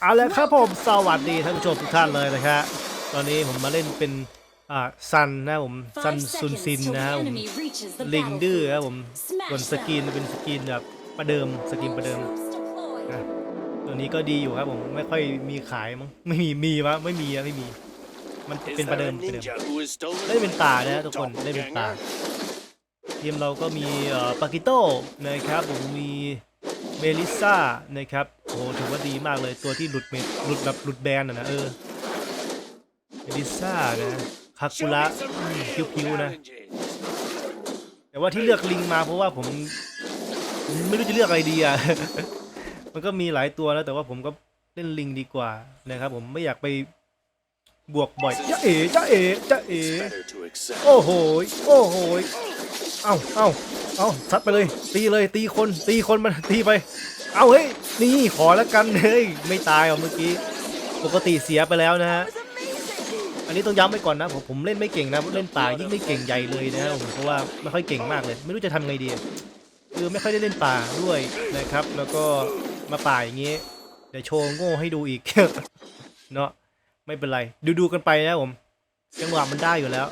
เอาละครับผมสวัสดีท่านผู้ชมทุกท่านเลยนะครับตอนนี้ผมมาเล่นเป็นอ่าซันนะผมซัน Five ซุน seconds ซิน till นะ the ครับผม enemy reaches the ลิงดื้อครับ battlefield. ผม Smash ส่วนสกินเป็นสกินแบบประเดิมสกินประเดิม Troops deployed. นะตัวนี้ก็ดีอยู่ครับผมไม่ค่อยมีขายมั้งไม่มีมีวะไม่มีอะไม่มี มัน Is เป็นประ there เดิ a มประเดิม ninja who has stolen เล่นเป็น my ป่านะฮะทุกคน doppelganger? เล่นเป็นป่าทีมเราก็มีเอ่อปากิโต้นะครับผมมีเมลิซ่านะครับ โอ้โหถือว่าดีมากเลยตัวที่หลุดเมดหลุดแบบหลุดแบนอะนะเออเมลิซ่านะคากุระ me some real พิวๆนะ แต่ว่าที่เลือกลิงมาเพราะว่าผมไม่รู้จะเลือกอะไรดีอะ มันก็มีหลายตัวแล้วแต่ว่าผมก็เล่นลิงดีกว่านะครับผมไม่อยากไปบวกบ่อยจ้าเอ๋จ้าเอ๋จ้าเอ๋โอ้โหโอ้โหเอ้าเอ้าเอ้าซัดไปเลย ตีเลยตีคนตีคนมันตีไป เอาเฮ้ย นี่ขอแล้วกันเฮ้ยไม่ตายหรอเมื่อกี้ ปกติเสียไปแล้วนะฮะ อันนี้ต้องย้ำไว้ก่อนนะผมผมเล่นไม่เก่งนะเล่นป่ายิ่งไม่เก่งใหญ่เลยนะผมเพราะว่าไม่ค่อยเก่งมากเลย ไม่รู้จะทำไงดีคือไม่ค่อยได้เล่นป่าด้วยนะครับ แล้วก็มาป่าอย่างงี้เดี๋ยวโชว์โง่ให้ดูอีก เนาะไม่เป็นไร ดูดูกันไปนะผม จังหวะมันได้อยู่แล้ว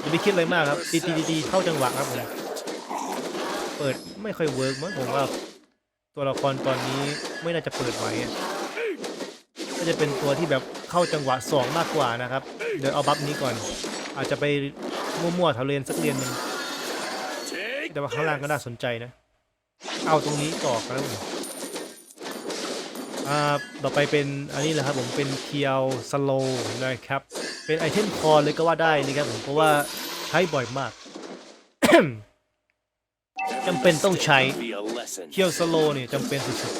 อย่าไปคิดอะไรมากครับตีตีตีตีเข้าจังหวะครับผม เปิดไม่ค่อยเวิร์กมั้งผมว่าตัวละครตอนนี้ไม่น่าจะเปิดไหวอะน่าจะเป็นตัวที่แบบเข้าจังหวะสองมากกว่านะครับ เดี๋ยวเอาบัฟนี้ก่อน อาจจะไปมั่วๆแถวเลนสักเลนหนึ่งแต่ว่าข้างล่างก็น่าสนใจนะ เอาตรงนี้ต่อครับผมอ่าต่อไปเป็นอันนี้แหละครับผมเป็นเคียวสโลนะครับ เป็นไอเทมคอเลยก็ว่าได้นะครับผมเพราะว่าใช้บ่อยมาก จำเป็นต้องใช้ be a lesson. เคียวสโลเนี่ยจำเป็นสุด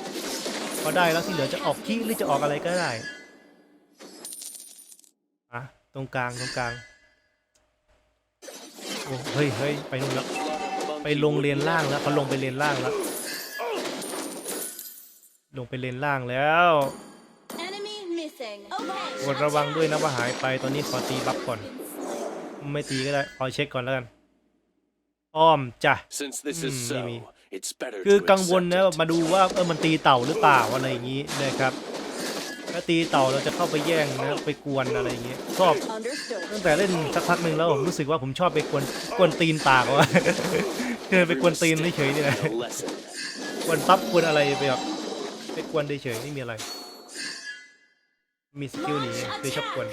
ๆพอได้แล้วที่เหลือจะออกคีหรือจะออกอะไรก็ได้อะตรงกลางตรงกลางโอ้เฮ้ยเฮ้ยไปนู่นแล้วไปลงเลนล่างแล้วเขาลงไปเลนล่างแล้ว ลงไปเลนล่างแล้ว Enemy missing. Okay. กดระวังด้วยนะว่าหายไปตอนนี้ขอตีบัฟก่อน ไม่ตีก็ได้ขอเช็คก่อนแล้วกัน อ้อมจ้ะ Since this is Hmm, so, maybe. it's better คือ to กังวล accept นะ it. มาดูว่าเออมันตีเต่าหรือเปล่าอะไรอย่างนี้นะครับ ถ้าตีเต่าเราจะเข้าไปแย่งนะไปกวนอะไรอย่างนี้ชอบ Understood. ตั้งแต่เล่นสักพักหนึ่งแล้วผมรู้สึกว่าผมชอบไปกวนกวนตีนปากว่ะ เดินไปกวนตีนเฉยๆนี่แหละ A lesson. กวนปั๊บกวนอะไรไปแบบไปกวนเฉยๆไม่มีอะไร มีสกิลหนีคือชอบกวน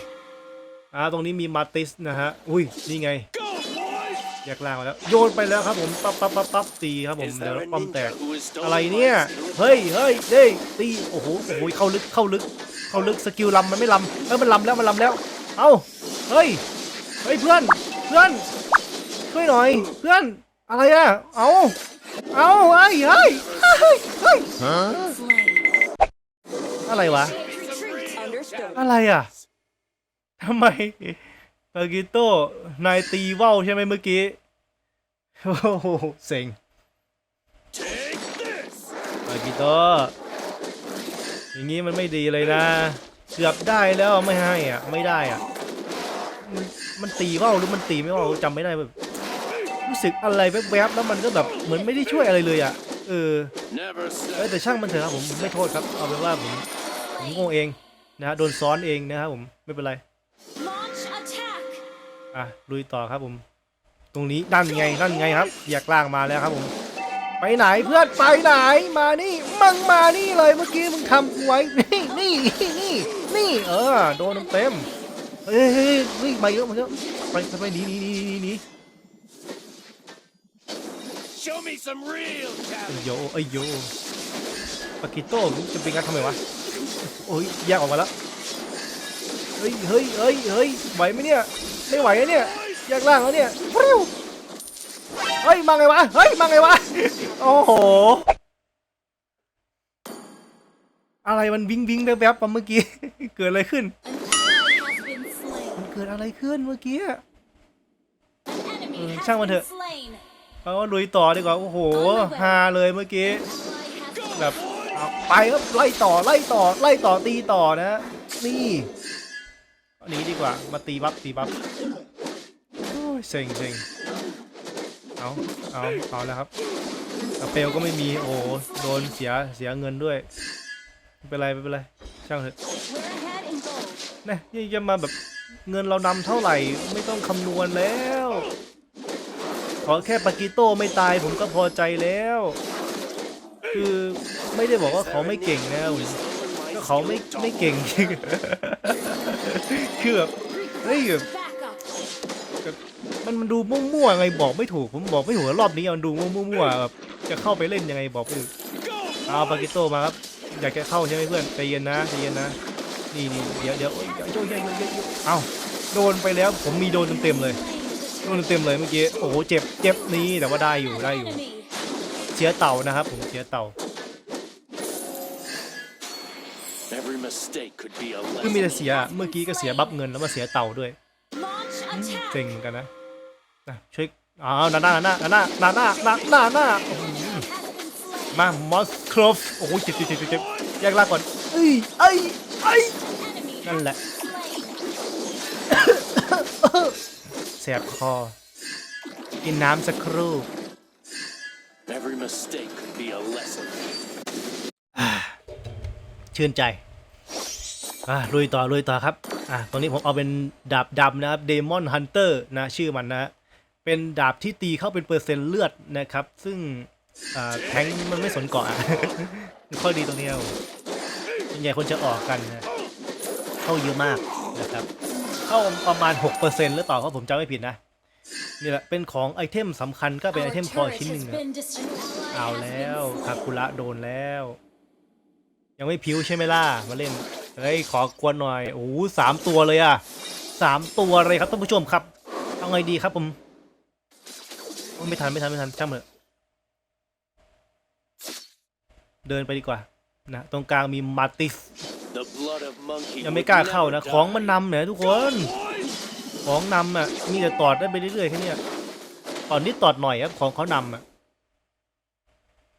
อ่าตรงนี้มีมาติสนะฮะ อุ้ยนี่ไง Go, boys! แยกล่างมาแล้ว โยนไปแล้วครับผม ปั๊บปั๊บปั๊บปั๊บตีครับผม Is เดี๋ยว there a ป้อมแตก ninja who has stolen อะไร my เนี่ย silver เฮ้ยเฮ้ยเด้ยตี โอ้โห โอ้โห เข้าลึก เข้าลึก เข้าลึก สกิลลำมันไม่ลำเอ้ยมันลำแล้ว มันลำแล้ว เอ้า เฮ้ย เฮ้ยเพื่อน เพื่อน ช่วยหน่อย เพื่อน อะไรอะเอ้า เอ้าเฮ้ยเฮ้ยเฮ้ยเฮ้ย Slain. อะไรวะ Retreat. Understood. อะไรอะทำไม ปากิโต้นายตีว่าวใช่ไหมเมื่อกี้ โอ้โหเซ็งปากิโต้อย่างงี้มันไม่ดีเลยนะ เกือบได้แล้วไม่ให้อะ ไม่ได้อะ มันตีว่าวหรือมันตีไม่ว่าวจำไม่ได้แบบรู้สึกอะไรแวบๆแล้วมันก็แบบเหมือนไม่ได้ช่วยอะไรเลยอะ เออแต่ช่างมันเถอะครับผมไม่โทษครับ เอาเป็นว่าผมผมโง่เองนะฮะโดนซ้อนเองนะครับผมไม่เป็นไร อะลุยต่อครับผม ตรงนี้นั่นไงนั่นไงครับอยากล่างมาแล้วครับผม ไปไหนเพื่อนไปไหนมานี่มึงมานี่เลยเมื่อกี้มึงทำกูไว้นี่นี่นี่นี่เออโดนเต็มๆเฮ้ยเฮ้ยเฮ้ยมาเยอะมาเยอะไปไปหนีหนีหนีหนีหนี Show me some real ไอ้ talent. โยไอ้โยปากิโต้มึงจะเป็นงันทำไมวะโอ้ยแยกออกมาแล้วเฮ้ยเฮ้ยเฮ้ยเฮ้ยไหวไหมเนี่ย ไม่ไหวอะเนี่ยแยกล่างแล้วเนี่ยฟริวเฮ้ย มาไงวะ เฮ้ย มาไงวะ โอ้โห อะไรมันวิงวิงแวบๆปะเมื่อกี้ เกิดอะไรขึ้น An ally has been slain. มันเกิดอะไรขึ้นเมื่อกี้ An enemy Ừ, has sao mà been được? slain. เราก็ลุยต่อดีกว่า โอ้โหฮาเลยเมื่อกี้ Ally has แบบเอาไปครับไล่ต่อ ไล่ต่อ ไล่ต่อ ตีต่อนะ นี่ อันนี้ดีกว่า มาตีบัฟตีบัฟโอ้ยเซ็งเซ็งเอาเอาเอาแล้วครับสสเปลก็ไม่มี โอ้โดนเสียเสียเงินด้วย ไม่เป็นไรไม่เป็นไร ช่างเถอะนะนี่จะมาแบบเงินเรานำเท่าไหร่ ไม่ต้องคำนวณแล้ว ขอแค่ปากิโต้ไม่ตายผมก็พอใจแล้ว คือไม่ได้บอกว่าเขาไม่เก่งนะก็เขาไม่ไม่เก่ง คือแบบเฮ้ยแบบมันมันดูมั่วๆไงบอกไม่ถูกผมบอกไม่ถูกว่ารอบนี้มันดูมั่วๆแบบจะเข้าไปเล่นยังไงบอกไม่ถูกเอาปากิโตมาครับอยากจะเข้าใช่ไหมเพื่อนใจเย็นนะใจเย็นนะนี่นี่เดี๋ยวเดี๋ยวโอ้ยเดี๋ยวโอ้ยเดี๋ยวเดี๋ยวเดี๋ยวเอ้าโดนไปแล้วผมมีโดนเต็มๆเลยโดนเต็มๆเลยเมื่อกี้โอ้โหเจ็บเจ็บนี้แต่ว่าได้อยู่ได้อยู่เสียเต่านะครับผมเสียเต่า คือมีแต่ lesson. เสียเมื่อกี้ก็เสียบัฟเงินแล้วมาเสียเต่าด้วย Launch attack. เซ็งเหมือนกันนะนะช่วยอ้าวนาหน้านาหน้านาหน้านาหน้านาหน้าหน้าโอ้โห Has been slain. มา มอสครฟโอ้โหเจ็บเจ็บเจ็บเจ็บเจ็บแยกล่างก่อนเอ้ยเอ้ยเอ้ย Enemy นั่นแหละ slain. แสบคอ กินน้ำสักครู่ Every mistake could be a lesson. ชื่นใจ อะลุยต่อลุยต่อครับอะตรงนี้ผมเอาเป็นดาบดำนะครับ Demon Hunter นะชื่อมันนะเป็นดาบที่ตีเข้าเป็นเปอร์เซ็นต์เลือดนะครับ ซึ่งแทงค์มันไม่สนเกาะอะข้อดีตรงนี้ครับผมส่วนใหญ่คนจะออกกันนะเข้าเยอะมากนะครับ เข้าประมาณ 6%หรือเปล่าครับผมจำไม่ผิดนะนี่แหละเป็นของไอเทมสำคัญก็เป็นไอเทมคอชิ้นหนึ่งเอาแล้วคาคุระโดนแล้ว ยังไม่พิวใช่ไหมล่ะมาเล่น เฮ้ยขอกวนหน่อยโอ้โหสามตัวเลยอะสามตัวเลยครับท่านผู้ชมครับเอาไงดีครับผมไม่ทันไม่ทันไม่ทันช่างเถอะเดินไปดีกว่านะตรงกลางมีมาติสยังไม่กล้าเข้านะ ของมันนำเนี่ยทุกคน ของนำอะมีแต่ตอดได้ไปเรื่อยๆแค่เนี้ยตอนนี้ตอดหน่อยครับของเขานำอะ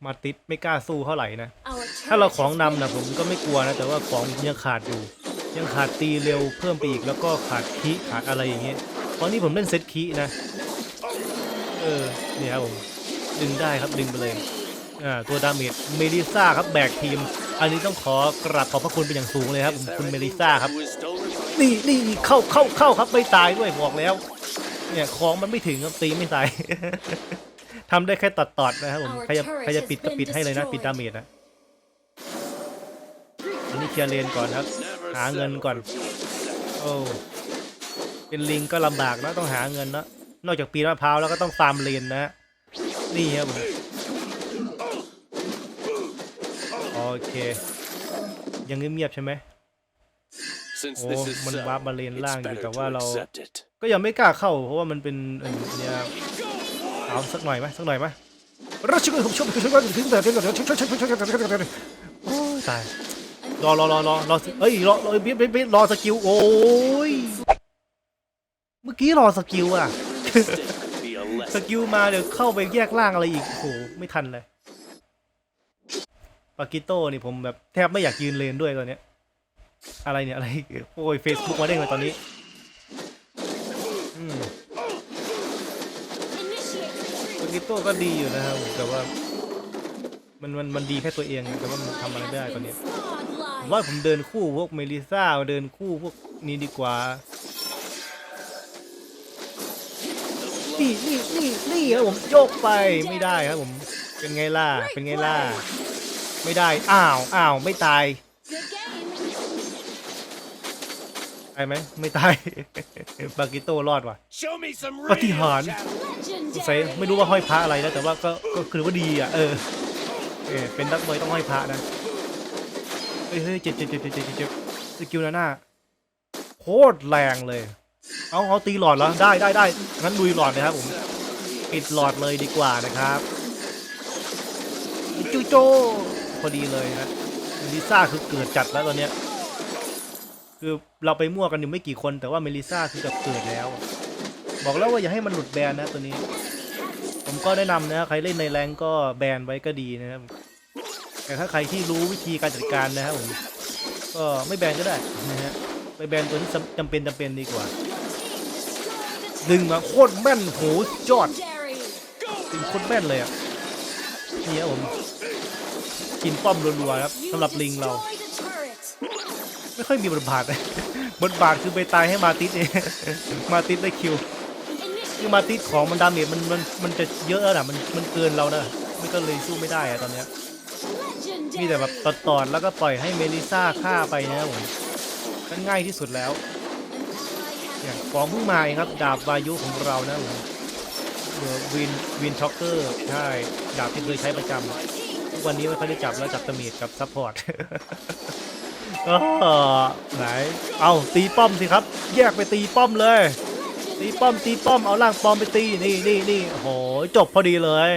มาติสไม่กล้าสู้เท่าไหร่นะ Our ถ้าเรา turret ของ has นำ been นะผมก็ไม่กลัวนะ แต่ว่าของยังขาดอยู่ ยังขาดตีเร็วเพิ่มไปอีกแล้วก็ขาดคีขาดอะไรอย่างเงี้ยตอนนี้ผมเล่นเซตคีนะเออเนี่ยครับผมดึงได้ครับดึงไปเลยอ่าตัวดาเมจเมลิซ่าครับแบกทีม อันนี้ต้องขอกราบขอบพระคุณเป็นอย่างสูงเลยครับ Is there คุณเม anything ลิซ่าครับ who is stolen my นี่นี่นี่เข้าเข้าเข้าครับไม่ตายด้วยบอกแล้ว เนี่ยของมันไม่ถึงครับตีไม่ตายทำได้แค่ตัดตอดๆนะครับผมใครจะใครจะปิดก็ปิดให้เลยนะ ปิดดาเมจนะอันนี้ เคลียร์เลนก่อนครับ never หาเงิน settle ก่อน for fewer than โอ้เป็นลิงก็ลำบากนะต้องหาเงินนะนอกจากปีนมะพร้าวแล้วก็ต้องฟาร์มเลนนะ นี่ครับผมโอเค ยังเงียบๆใช่ไหม Since Oh, this is มัน so, วาร์ปมาเลน it's ล่างอยู่ better แต่ to ว่าเรา accept it. ก็ยังไม่กล้าเข้า เพราะว่ามันเป็นเออเนี่ยเอาสักหน่อยไหมสักหน่อยไหมรัชกุลผมชอบชอบถึงแต่ถึงแต่ถึงแต่โอ้ยตาย รอรอรอรอรอเอ้ยรอรอเบี้ยเบี้ยรอสกิลโอ้ยเมื่อกี้รอสกิลอะสกิลมาเดี๋ยวเข้าไปแยกล่างอะไรอีกโอ้โหไม่ทันเลยปากิโต้นี่ผมแบบแทบไม่อยากยืนเลนด้วยตอนเนี้ยอะไรเนี่ยอะไรโอ้ยเฟซบุ๊กมาเด้งเลยตอนนี้ปากิโต้ก็ดีอยู่นะครับแต่ว่ามันมันมันดีแค่ตัวเองแต่ว่ามันทำอะไรไม่ได้ตอนนี้ ผม life. ว่าผมเดินคู่พวกเมลิซ่าเดินคู่พวกนี้ดีกว่า นี่นี่นี่นี่ครับผมโยกไปไม่ได้ครับผมเป็นไงล่ะเป็นไงล่ะไม่ได้อ้าวอ้าวไม่ตาย Good game. ตายไหมไม่ตาย บากิโต้รอดว่ะ Show me some ปาฏิหา real ริย์ talent. สงสัย Legendary. ไม่รู้ว่าห้อยพระอะไรนะแต่ว่าก็ก็คือว่าดีอะเออเออเป็นนักมวยต้องห้อยพระนะ เฮ้ยเฮ้ยเจ็บเจ็บเจ็บเจ็บเจ็บสกิลนะหน้าโคตรแรงเลย เอาเอาตีหลอดแล้วได้ได้ได้งั้นลุยหลอดเลยครับผมปิดหลอดเลยดีกว่านะครับจูโจพอดีเลยนะเมลิซ่าคือเกิดจัดแล้วตอนเนี้ยคือเราไปมั่วกันอยู่ไม่กี่คน แต่ว่าเมลิซ่าคือแบบเกิดแล้ว บอกแล้วว่าอย่าให้มันหลุดแบนนะตัวนี้ ผมก็แนะนำนะใครเล่นในแรงก็แบนไว้ก็ดีนะครับ แต่ถ้าใครที่รู้วิธีการจัดการนะครับผมก็ไม่แบนก็ได้นะฮะไปแบนตัวที่จำเป็นจำเป็นดีกว่าดึงมาโคตรแม่นโหดยอด legendary. ดึงโคตรแม่นเลยอะนี่ครับผมกินป้อมรัวๆครับสำหรับลิงเรา ไม่ค่อยมีบทบาทเลยบทบาทคือไปตายให้มาติสเองมาติสได้คิวคือมาติสของมันดาเมจมันมันมันจะเยอะแล้วนะมันมันเกินเรานะมันก็เลยสู้ไม่ได้อะตอนเนี้ย มีแต่แบบตอดๆแล้วก็ปล่อยให้เมลิซ่าฆ่าไปนะครับผมก็ง่ายที่สุดแล้วอย่างของเพิ่งมาเองครับ ดาบวายุของเรานะผมเดี๋ยววินวินช็อกเกอร์ใช่ดาบที่เคยใช้ประจำทุกวันนี้ไม่ค่อยได้จับแล้วจับตมีดกับซัพพอร์ตก็ไหนเอาตีป้อมสิครับ แยกไปตีป้อมเลย ตีป้อมตีป้อมเอาล่างปลอมไปตีนี่นี่นี่โอ้โหจบพอดีเลย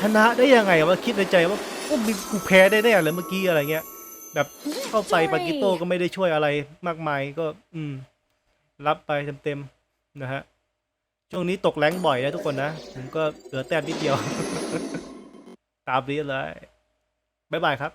ชนะได้ยังไงวะคิดในใจว่า โอ้มีกูแพ้ได้แน่เลยเมื่อกี้อะไรเงี้ย แบบเข้าไปปากิโต้ก็ไม่ได้ช่วยอะไรมากมายก็ อืม รับไปเต็มๆนะฮะช่วงนี้ตกแรงค์บ่อยนะทุกคนนะ ผมก็เหลือแต้มนิดเดียว ตามนี้เลย บ๊ายบายครับ